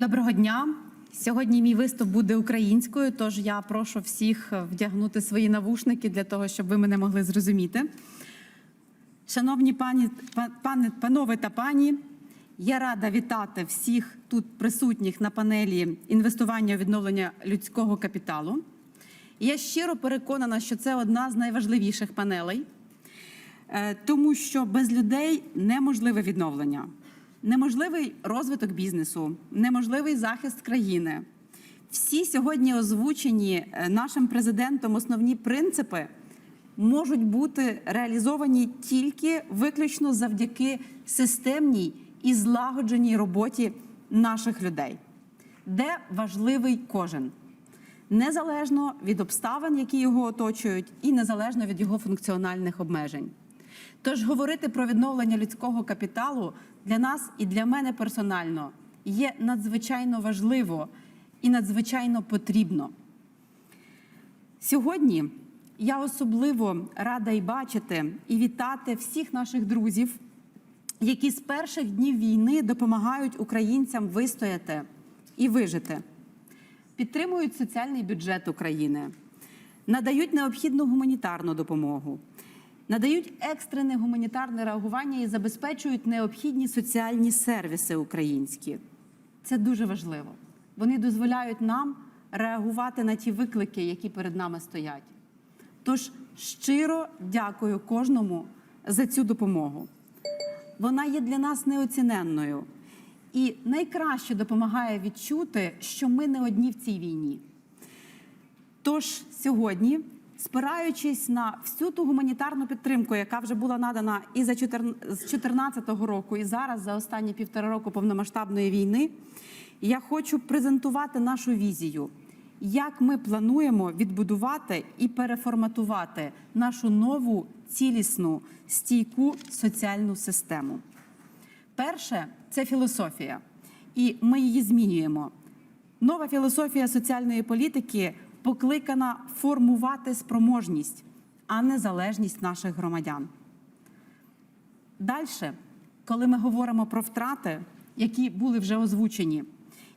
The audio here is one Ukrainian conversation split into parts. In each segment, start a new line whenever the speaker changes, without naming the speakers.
Доброго дня. Сьогодні мій виступ буде українською, тож я прошу всіх вдягнути свої навушники для того, щоб ви мене могли зрозуміти. Шановні пані, пане, панове та пані, я рада вітати всіх тут присутніх на панелі інвестування у відновлення людського капіталу. Я щиро переконана, що це одна з найважливіших панелей, е, тому що без людей неможливе відновлення, неможливий розвиток бізнесу, неможливий захист країни. Всі сьогодні озвучені е, нашим президентом основні принципи можуть бути реалізовані тільки виключно завдяки системній і злагодженій роботі наших людей, де важливий кожен незалежно від обставин, які його оточують, і незалежно від його функціональних обмежень. Тож говорити про відновлення людського капіталу для нас і для мене персонально є надзвичайно важливо і надзвичайно потрібно. Сьогодні я особливо рада і бачити і вітати всіх наших друзів, які з перших днів війни допомагають українцям вистояти і вижити підтримують соціальний бюджет України, надають необхідну гуманітарну допомогу, надають екстрене гуманітарне реагування і забезпечують необхідні соціальні сервіси українські. Це дуже важливо. Вони дозволяють нам реагувати на ті виклики, які перед нами стоять. Тож щиро дякую кожному за цю допомогу. Вона є для нас неоціненною і найкраще допомагає відчути, що ми не одні в цій війні. Тож сьогодні, спираючись на всю ту гуманітарну підтримку, яка вже була надана і за 14 з 2014 року, і зараз за останні півтора року повномасштабної війни, я хочу презентувати нашу візію, як ми плануємо відбудувати і переформатувати нашу нову цілісну стійку соціальну систему. Перше це філософія, і ми її змінюємо. Нова філософія соціальної політики покликана формувати спроможність, а не залежність наших громадян. Далі, коли ми говоримо про втрати, які були вже озвучені,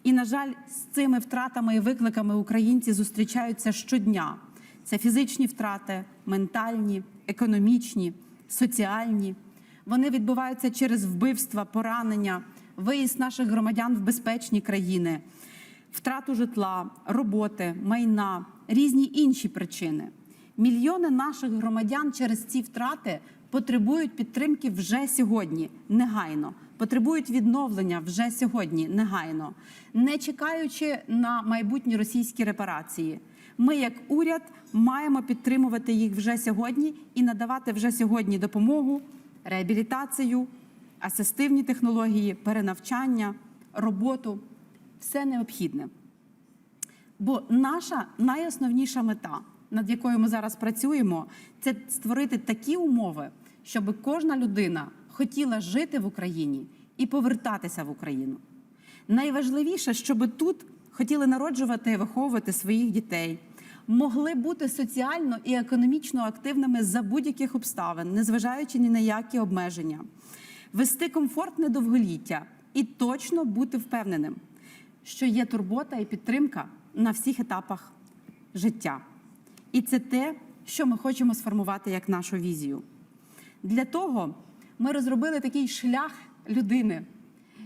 і, на жаль, з цими втратами і викликами українці зустрічаються щодня. Це фізичні втрати, ментальні, економічні, соціальні. Вони відбуваються через вбивства, поранення, виїзд наших громадян в безпечні країни, втрату житла, роботи, майна, різні інші причини. Мільйони наших громадян через ці втрати потребують підтримки вже сьогодні, негайно, потребують відновлення вже сьогодні, негайно, не чекаючи на майбутні російські репарації. Ми, як уряд, маємо підтримувати їх вже сьогодні і надавати вже сьогодні допомогу, реабілітацію, асистивні технології, перенавчання, роботу все необхідне. Бо наша найосновніша мета, над якою ми зараз працюємо, це створити такі умови, щоб кожна людина хотіла жити в Україні і повертатися в Україну. Найважливіше, щоб тут хотіли народжувати і виховувати своїх дітей, могли бути соціально і економічно активними за будь-яких обставин, незважаючи ні на які обмеження, вести комфортне довголіття і точно бути впевненим, що є турбота і підтримка на всіх етапах життя. І це те, що ми хочемо сформувати як нашу візію. Для того ми розробили такий шлях людини.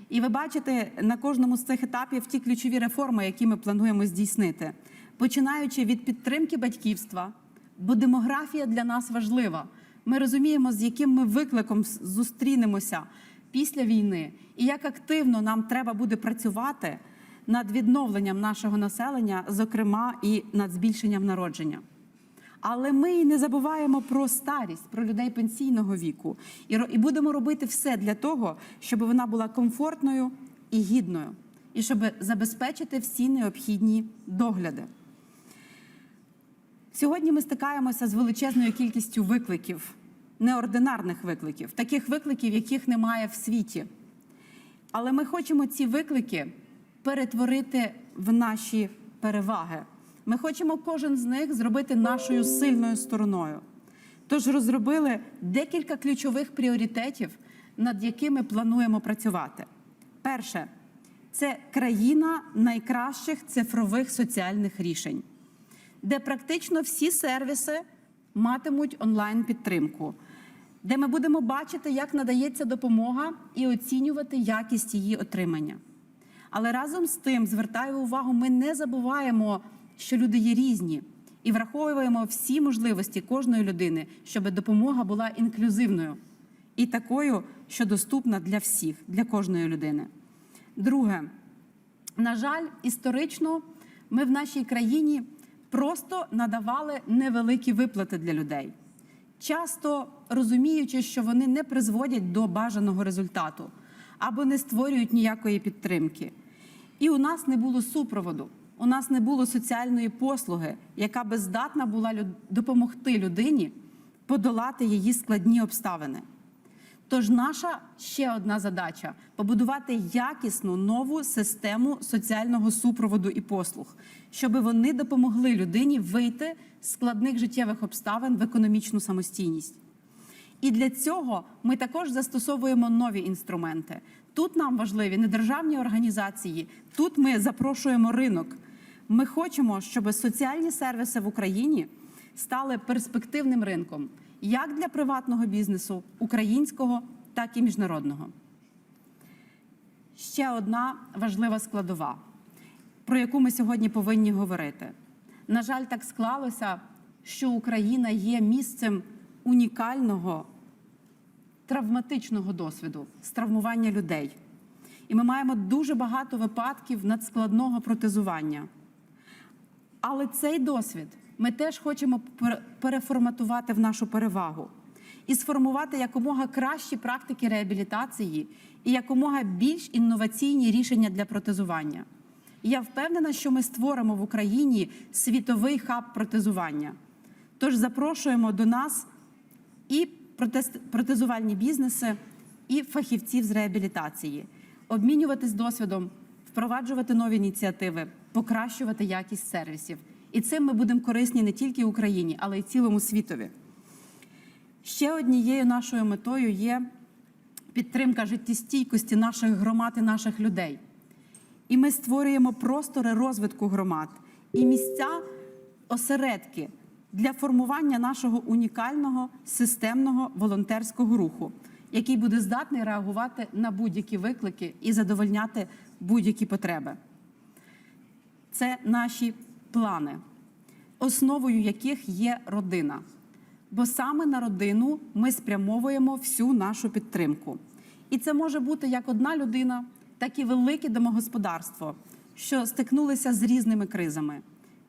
І ви бачите на кожному з цих етапів ті ключові реформи, які ми плануємо здійснити, починаючи від підтримки батьківства, бо демографія для нас важлива. Ми розуміємо, з яким ми викликом зустрінемося після війни, і як активно нам треба буде працювати над відновленням нашого населення, зокрема і над збільшенням народження. Але ми не забуваємо про старість, про людей пенсійного віку, і будемо робити все для того, щоб вона була комфортною і гідною, і щоб забезпечити всі необхідні догляди. Сьогодні ми стикаємося з величезною кількістю викликів, неординарних викликів, таких викликів, яких немає в світі. Але ми хочемо ці виклики перетворити в наші переваги. Ми хочемо кожен з них зробити нашою сильною стороною. Тож розробили декілька ключових пріоритетів, над якими плануємо працювати. Перше це країна найкращих цифрових соціальних рішень, де практично всі сервіси матимуть онлайн підтримку, де ми будемо бачити, як надається допомога і оцінювати якість її отримання. Але разом з тим звертаю увагу, ми не забуваємо, що люди є різні, і враховуємо всі можливості кожної людини, щоб допомога була інклюзивною і такою, що доступна для всіх, для кожної людини. Друге, на жаль, історично ми в нашій країні просто надавали невеликі виплати для людей, часто розуміючи, що вони не призводять до бажаного результату або не створюють ніякої підтримки. І у нас не було супроводу, у нас не було соціальної послуги, яка би здатна була допомогти людині подолати її складні обставини. Тож наша ще одна задача побудувати якісну нову систему соціального супроводу і послуг, щоб вони допомогли людині вийти з складних життєвих обставин в економічну самостійність. І для цього ми також застосовуємо нові інструменти. Тут нам важливі недержавні організації, тут ми запрошуємо ринок. Ми хочемо, щоб соціальні сервіси в Україні стали перспективним ринком як для приватного бізнесу, українського, так і міжнародного. Ще одна важлива складова, про яку ми сьогодні повинні говорити. На жаль, так склалося, що Україна є місцем унікального травматичного досвіду з травмування людей. І ми маємо дуже багато випадків надскладного протезування. Але цей досвід ми теж хочемо переформатувати в нашу перевагу і сформувати якомога кращі практики реабілітації і якомога більш інноваційні рішення для протезування. І Я впевнена, що ми створимо в Україні світовий хаб протезування. Тож запрошуємо до нас і протезувальні бізнеси, і фахівців з реабілітації, обмінюватись досвідом, впроваджувати нові ініціативи, покращувати якість сервісів. І цим ми будемо корисні не тільки Україні, але й цілому світові. Ще однією нашою метою є підтримка життєстійкості наших громад і наших людей. І ми створюємо простори розвитку громад і місця осередки для формування нашого унікального системного волонтерського руху, який буде здатний реагувати на будь-які виклики і задовольняти будь-які потреби. Це наші плани, основою яких є родина. Бо саме на родину ми спрямовуємо всю нашу підтримку. І це може бути як одна людина, так і велике домогосподарство, що стикнулися з різними кризами: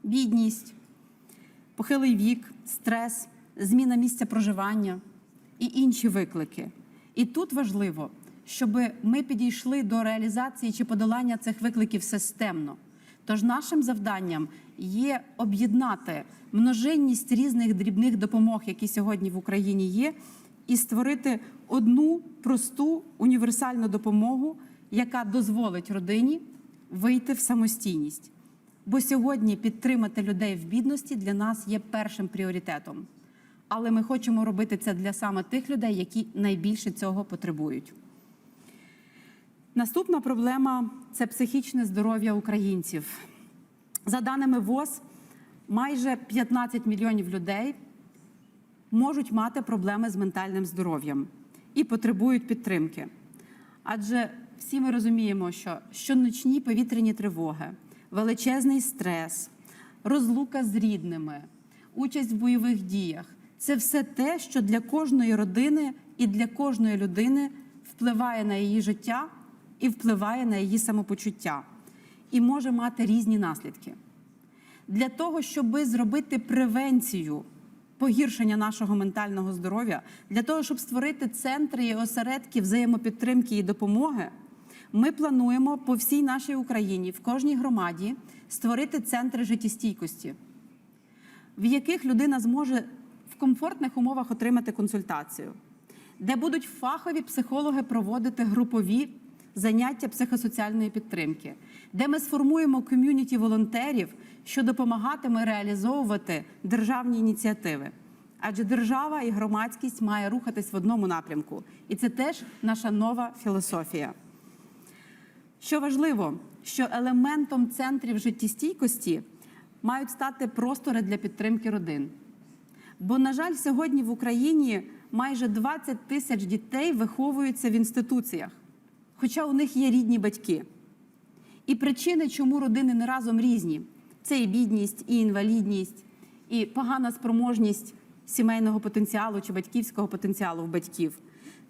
бідність, похилий вік, стрес, зміна місця проживання і інші виклики. І тут важливо, щоб ми підійшли до реалізації чи подолання цих викликів системно. Тож нашим завданням є об'єднати множинність різних дрібних допомог, які сьогодні в Україні є, і створити одну просту універсальну допомогу, яка дозволить родині вийти в самостійність. Бо сьогодні підтримати людей в бідності для нас є першим пріоритетом. Але ми хочемо робити це для саме тих людей, які найбільше цього потребують. Наступна проблема це психічне здоров'я українців. За даними ВОЗ, майже 15 мільйонів людей можуть мати проблеми з ментальним здоров'ям і потребують підтримки. Адже всі ми розуміємо, що щоночні повітряні тривоги, величезний стрес, розлука з рідними, участь в бойових діях це все те, що для кожної родини і для кожної людини впливає на її життя і впливає на її самопочуття, і може мати різні наслідки. Для того, щоб зробити превенцію погіршення нашого ментального здоров'я, для того, щоб створити центри і осередки взаємопідтримки і допомоги, ми плануємо по всій нашій Україні, в кожній громаді, створити центри життєстійкості, в яких людина зможе в комфортних умовах отримати консультацію, де будуть фахові психологи проводити групові заняття психосоціальної підтримки, де ми сформуємо ком'юніті волонтерів, що допомагатиме реалізовувати державні ініціативи. Адже держава і громадськість має рухатись в одному напрямку, і це теж наша нова філософія. Що важливо, що елементом центрів життєстійкості мають стати простори для підтримки родин. Бо, на жаль, сьогодні в Україні майже 20 тисяч дітей виховуються в інституціях, хоча у них є рідні батьки. І причини, чому родини не разом різні, це і бідність, і інвалідність, і погана спроможність сімейного потенціалу чи батьківського потенціалу в батьків.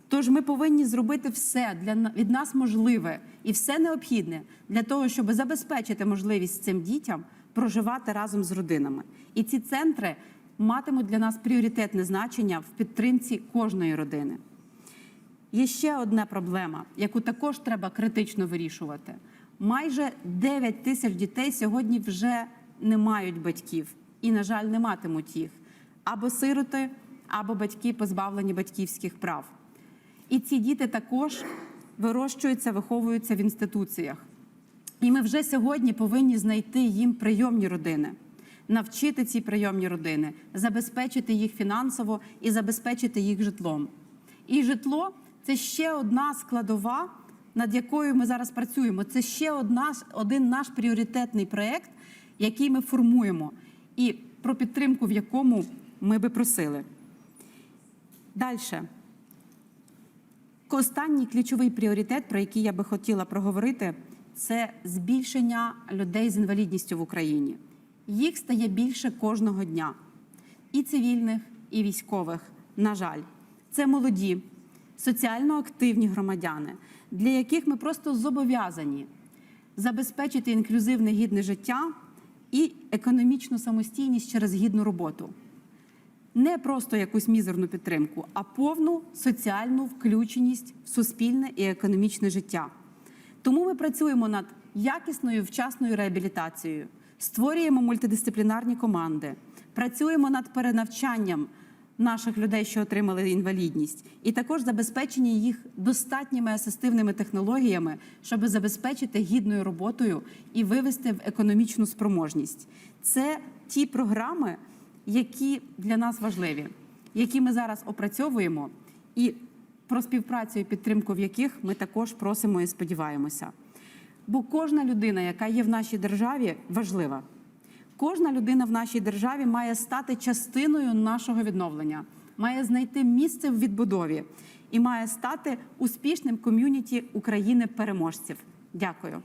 Тож ми повинні зробити все для від нас можливе і все необхідне для того, щоб забезпечити можливість цим дітям проживати разом з родинами. І ці центри матимуть для нас пріоритетне значення в підтримці кожної родини. Є ще одна проблема, яку також треба критично вирішувати. Майже 9 тисяч дітей сьогодні вже не мають батьків і, на жаль, не матимуть їх або сироти, або батьки позбавлені батьківських прав. І ці діти також вирощуються, виховуються в інституціях. І ми вже сьогодні повинні знайти їм прийомні родини, навчити ці прийомні родини, забезпечити їх фінансово і забезпечити їх житлом. І житло це ще одна складова, над якою ми зараз працюємо. Це ще одна, один наш пріоритетний проєкт, який ми формуємо, і про підтримку, в якому ми би просили. Далі. Останній ключовий пріоритет, про який я би хотіла проговорити, це збільшення людей з інвалідністю в Україні. Їх стає більше кожного дня, і цивільних, і військових. На жаль, це молоді, соціально активні громадяни, для яких ми просто зобов'язані забезпечити інклюзивне гідне життя і економічну самостійність через гідну роботу не просто якусь мізерну підтримку, а повну соціальну включеність в суспільне і економічне життя. Тому ми працюємо над якісною вчасною реабілітацією, створюємо мультидисциплінарні команди, працюємо над перенавчанням наших людей, що отримали інвалідність, і також забезпечення їх достатніми асистивними технологіями, щоб забезпечити гідною роботою і вивести в економічну спроможність. Це ті програми, які для нас важливі, які ми зараз опрацьовуємо, і про співпрацю і підтримку, в яких ми також просимо і сподіваємося. Бо кожна людина, яка є в нашій державі, важлива. Кожна людина в нашій державі має стати частиною нашого відновлення, має знайти місце в відбудові і має стати успішним ком'юніті України переможців. Дякую.